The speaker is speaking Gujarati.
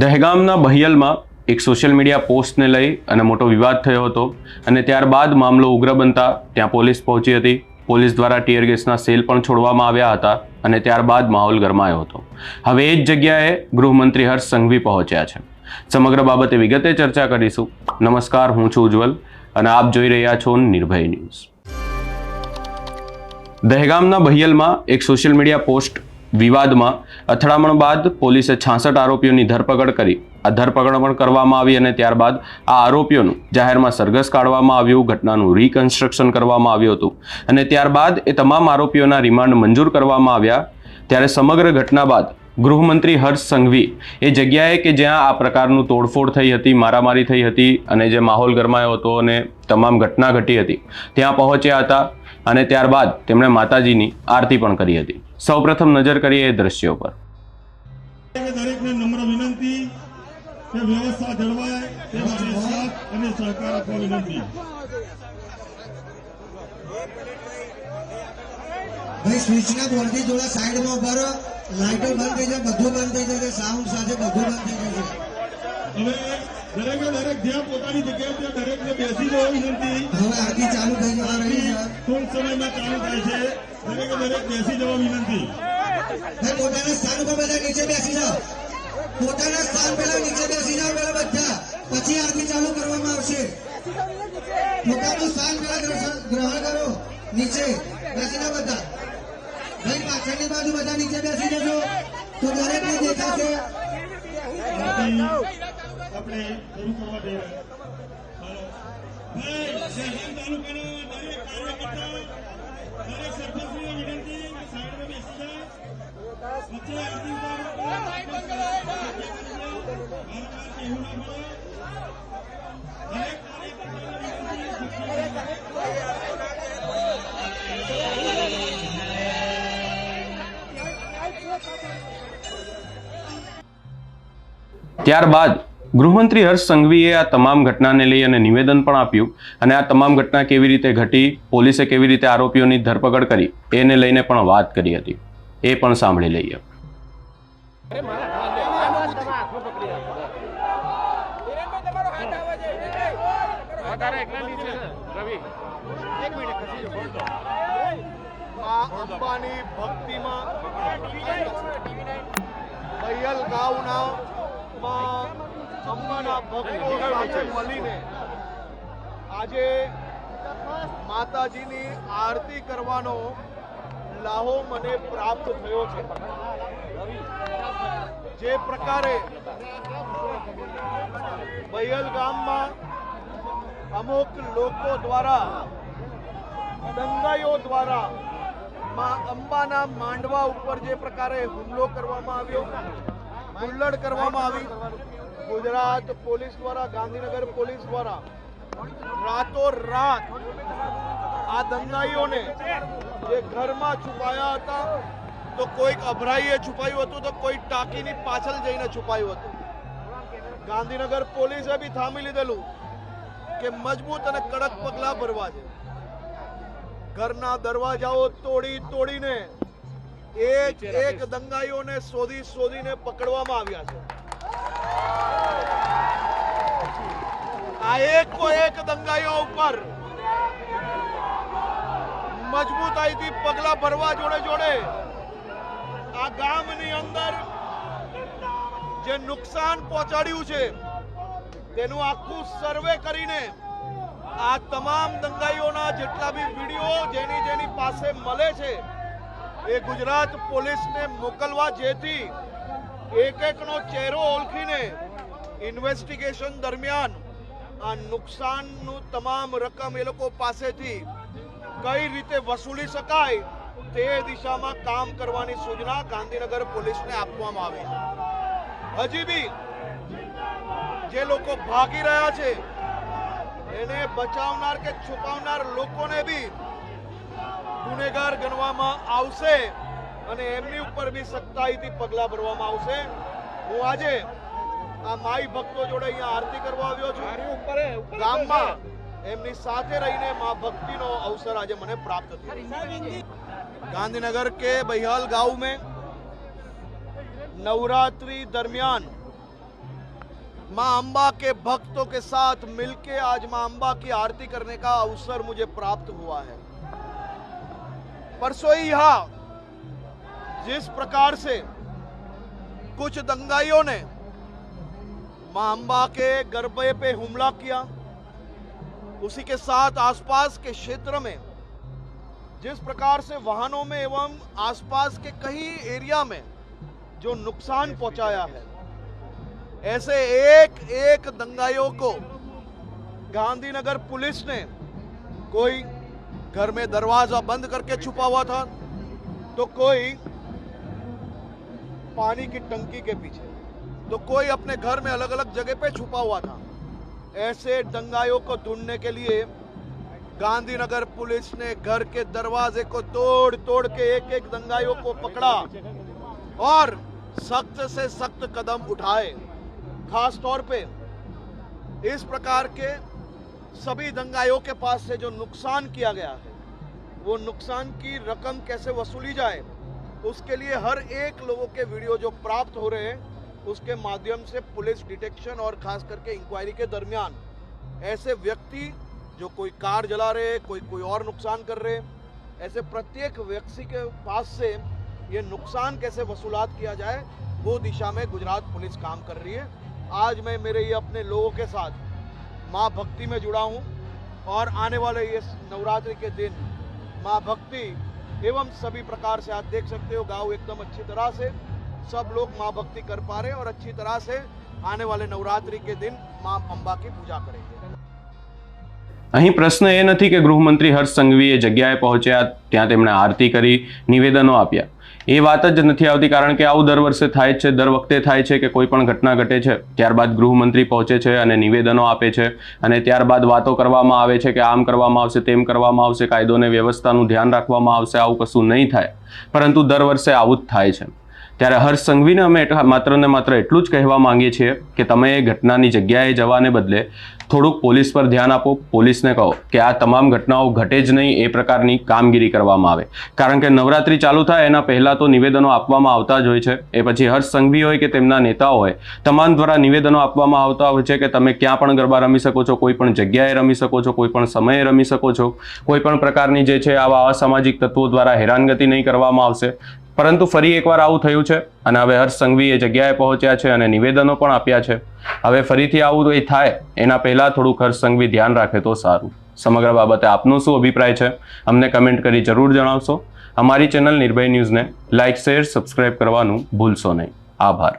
દહેગામના બહિયલમાં એક સોશિયલ મીડિયા પોસ્ટને લઈ અને મોટો વિવાદ થયો હતો અને ત્યારબાદ મામલો ઉગ્ર બનતા ત્યાં પોલીસ પહોંચી હતી. પોલીસ દ્વારા ટીયર ગેસના સેલ પણ છોડવામાં આવ્યા હતા અને ત્યારબાદ માહોલ ગરમાયો હતો. હવે એ જ જગ્યાએ ગૃહમંત્રી હર્ષ સંઘવી પહોંચ્યા છે. સમગ્ર બાબતે વિગતે ચર્ચા કરીશું. નમસ્કાર, હું છું ઉજ્જવલ અને આપ જોઈ રહ્યા છો નિર્ભય ન્યૂઝ. દહેગામના બહિયલમાં એક સોશિયલ મીડિયા પોસ્ટ વિવાદમાં અથડામણ બાદ પોલીસે છાસઠ આરોપીઓની ધરપકડ કરી. આ ધરપકડ પણ કરવામાં આવી અને ત્યારબાદ આ આરોપીઓનું જાહેરમાં સરઘસ કાઢવામાં આવ્યું, ઘટનાનું રિકન્સ્ટ્રક્શન કરવામાં આવ્યું હતું. અને ત્યારબાદ એ તમામ આરોપીઓના રિમાન્ડ મંજૂર કરવામાં આવ્યા. ત્યારે સમગ્ર ઘટના બાદ ગૃહમંત્રી હર્ષ સંઘવી એ જગ્યાએ કે જ્યાં આ પ્રકારનું તોડફોડ થઈ હતી, મારામારી થઈ હતી અને જે માહોલ ગરમાયો હતો અને તમામ ઘટના ઘટી હતી, ત્યાં પહોંચ્યા હતા. અને ત્યારબાદ તેમણે માતાજીની આરતી પણ કરી હતી. સૌપ્રથમ નજર કરીએ એ દ્રશ્યો પર. દરેકને નમ્ર વિનંતી કે વ્યવસ્થા જળવાય તે માટે સાથ અને સહકાર આપવા વિનંતી. ભાઈ સ્વિચના બોર્ડથી થોડા સાઈડમાં ઊભા રહો. લાઇટો બંધ થઈ જાય બધું બંધ થઈ જશે સાઉન્ડ સાથે બધું બંધ થઈ જશે દરેકે દરેક જ્યાં પોતાની જગ્યાએ ત્યાં દરેકને બેસી જવા વિનંતી હવે આરતી ચાલુ થઈ જવા રહી ટૂંક સમયમાં ચાલુ થાય છે. દરેકે દરેક બેસી જવા વિનંતી. પોતાના સ્થાન પર બધા નીચે બેસી જાઓ. પોતાના સ્થાન પેલા નીચે બેસી જાઓ પેલા બધા. પછી આરતી ચાલુ કરવામાં આવશે. પોતાનું સ્થાન પેલા ગ્રહ- ગ્રહણ કરો. નીચે બેસી જાઓ બધા. ભાઈ પાછળની બાજુ બધા નીચે બેસી જજો. તો દરેકને દેખાશે. આપણે શરૂ કરવા જઈ રહ્યા. ભાઈ સેશન દરેક કાર્યકર્તા દરેક સરપંચને વિનંતી સાઈડમાં બેસી જાય. વચ્ચે આરતી વારંવાર કહેવું ના પડે. દરેક કાર્યકર્તાને ત્યારબાદ ગૃહમંત્રી હર્ષ સંઘવીએ આ તમામ ઘટનાને લઈ અને નિવેદન પણ આપ્યું અને આ તમામ ઘટના કેવી રીતે ઘટી, પોલીસે કેવી રીતે આરોપીઓની ધરપકડ કરી, એને લઈને પણ વાત કરી હતી. એ પણ સાંભળી લઈએ. ભક્તિમાં સાથે મળીને આજે માતાજીની આરતી કરવાનો લાહો મને પ્રાપ્ત થયો છે. જે પ્રકારે બૈયલ ગામમાં અમુક લોકો દ્વારા દંગાઈઓ દ્વારા માં અંબાના માંડવા ઉપર જે પ્રકારે હુમલો કરવામાં આવ્યો હુલ્લડ કરવામાં આવી ગુજરાત પોલીસ દ્વારા, ગાંધીનગર પોલીસ દ્વારા રાતો આ દંગાઈઓને જે ઘરમાં છુપાયા હતા, તો કોઈક અભરાઈએ છુપાયું હતું, તો કોઈ ટાંકીની પાછળ જઈને છુપાયું હતું. ગાંધીનગર પોલીસે બી થામી લીધેલું કે મજબૂત અને કડક પગલા ભરવા છે. ઘરના દરવાજાઓ તોડી તોડીને એક એક દંગાઈઓને શોધી શોધીને પકડવામાં આવ્યા છે. એકો એક દંગાઈઓ ઉપર. મજબૂતાઈથી પગલા ભરવા જોડે જોડે. આ ગામની અંદર જે નુકસાન પહોંચાડ્યું છે, તેનું આખું સર્વે કરીને આ તમામ દંગાઈઓના જેટલા બી વીડિયો જેની જેની પાસે મળે છે, એ ગુજરાત પોલીસને મોકલવા જેથી એક એકનો ચહેરો ઓળખીને ઇન્વેસ્ટિગેશન દરમિયાન આ નુકસાનનું તમામ રકમ એ લોકો પાસેથી કઈ રીતે વસૂલી શકાય તે દિશામાં કામ કરવાની સૂચના ગાંધીનગર પોલીસને આપવામાં આવી છે. હજી બી જે લોકો ભાગી રહ્યા છે, એને બચાવનાર કે છુપાવનાર લોકોને બી ગુનેગાર ગણવામાં આવશે અને એમની ઉપર બી સખ્તાઈથી પગલાં ભરવામાં આવશે. હું આજે આ માઈ ભક્તો જોડે અહીંયા આરતી કરવા આવ્યો છું ગામમાં એમની સાથે રહીને મા ભક્તિનો અવસર આજે મને પ્રાપ્ત થયો गांधीनगर के बहियाल गांव में नवरात्रि दरमियान मां अम्बा के भक्तों के साथ मिलके आज मां अम्बा की आरती करने का अवसर मुझे प्राप्त हुआ है परसों ही यहाँ जिस प्रकार से कुछ दंगाइयों ने माँ के गरबे पे हमला किया। उसी के साथ आसपास के क्षेत्र में, जिस प्रकार से वाहनों में एवं आसपास के कई एरिया में जो नुकसान पहुँचाया है, ऐसे एक एक दंगाइयों को गांधीनगर पुलिस ने कोई घर में दरवाज़ा बंद करके छुपा हुआ था तो कोई पानी की टंकी के पीछे। तो कोई अपने घर में अलग अलग जगह पे छुपा हुआ था। ऐसे दंगाइयों को ढूँढने के लिए गांधीनगर पुलिस ने घर के दरवाजे को तोड़ तोड़ के एक एक दंगाइयों को पकड़ा और सख्त से सख्त कदम उठाए। खास तौर पे इस प्रकार के सभी दंगाइयों के पास से जो नुकसान किया गया है, वो नुकसान की रकम कैसे वसूली जाए, उसके लिए हर एक लोगों के वीडियो जो प्राप्त हो रहे हैं उसके माध्यम से पुलिस डिटेक्शन और खास करके इंक्वायरी के दरमियान ऐसे व्यक्ति जो कोई कार जला रहे, कोई कोई और नुकसान कर रहे, ऐसे प्रत्येक व्यक्ति के पास से ये नुकसान कैसे वसूलात किया जाए, वो दिशा में गुजरात पुलिस काम कर रही है। आज मैं मेरे ये अपने लोगों के साथ माँ भक्ति में जुड़ा हूँ और आने वाले ये नवरात्रि के दिन माँ भक्ति एवं सभी प्रकार से आप देख सकते हो, गाँव एकदम अच्छी तरह से सब लोग माँ भक्ति कर पा रहे हैं और अच्छी तरह से आने वाले नवरात्रि के दिन माँ अम्बा की पूजा करेंगे અહીં પ્રશ્ન એ નથી કે ગૃહમંત્રી હર્ષ સંઘવીએ જગ્યાએ પહોંચ્યા ત્યાં તેમણે આરતી કરી નિવેદનો આપ્યા એ વાત જ નથી આવતી કારણ કે આવું દર વર્ષે થાય જ છે દર વખતે થાય છે કે કોઈ પણ ઘટના ઘટે છે ત્યારબાદ ગૃહમંત્રી પહોંચે છે અને નિવેદનો આપે છે અને ત્યારબાદ વાતો કરવામાં આવે છે કે આમ કરવામાં આવશે તેમ કરવામાં આવશે કાયદો અને વ્યવસ્થાનું ધ્યાન રાખવામાં આવશે આવું કશું નહીં થાય પરંતુ દર વર્ષે આવું જ થાય છે ત્યારે હર્ષ સંઘવીને અમે માત્ર ને માત્ર એટલું જ કહેવા માંગીએ છીએ કે તમે એ ઘટનાની જગ્યાએ જવાને બદલે થોડુંક પોલીસ પર ધ્યાન આપો, પોલીસને કહો કે આ તમામ ઘટનાઓ ઘટે જ નહીં એ પ્રકારની કામગીરી કરવામાં આવે. કારણ કે નવરાત્રી ચાલુ થાય, એના પહેલાં તો નિવેદનો આપવામાં આવતા જ હોય છે. એ પછી હર્ષ સંઘવી હોય કે તેમના નેતાઓ હોય, તમામ દ્વારા નિવેદનો આપવામાં આવતા હોય છે કે તમે ક્યાં પણ ગરબા રમી શકો છો, કોઈ પણ જગ્યાએ રમી શકો છો, કોઈ પણ સમયે રમી શકો છો. કોઈ પણ પ્રકારની જે છે આવા અસામાજિક તત્વો દ્વારા હેરાનગતિ નહીં કરવામાં આવશે. પરંતુ ફરી એકવાર આવું થયું છે અને હવે હર્ષ સંઘવી એ જગ્યાએ પહોંચ્યા છે અને નિવેદનો પણ આપ્યા છે. હવે ફરીથી આવું એ થાય, એના પહેલાં થોડુંક હર્ષ સંઘવી ધ્યાન રાખે તો સારું. સમગ્ર બાબતે આપનો શું અભિપ્રાય છે? અમને કમેન્ટ કરી જરૂર જણાવશો. અમારી ચેનલ નિર્ભય ન્યૂઝને લાઇક, શેર, સબસ્ક્રાઇબ કરવાનું ભૂલશો નહીં. આભાર.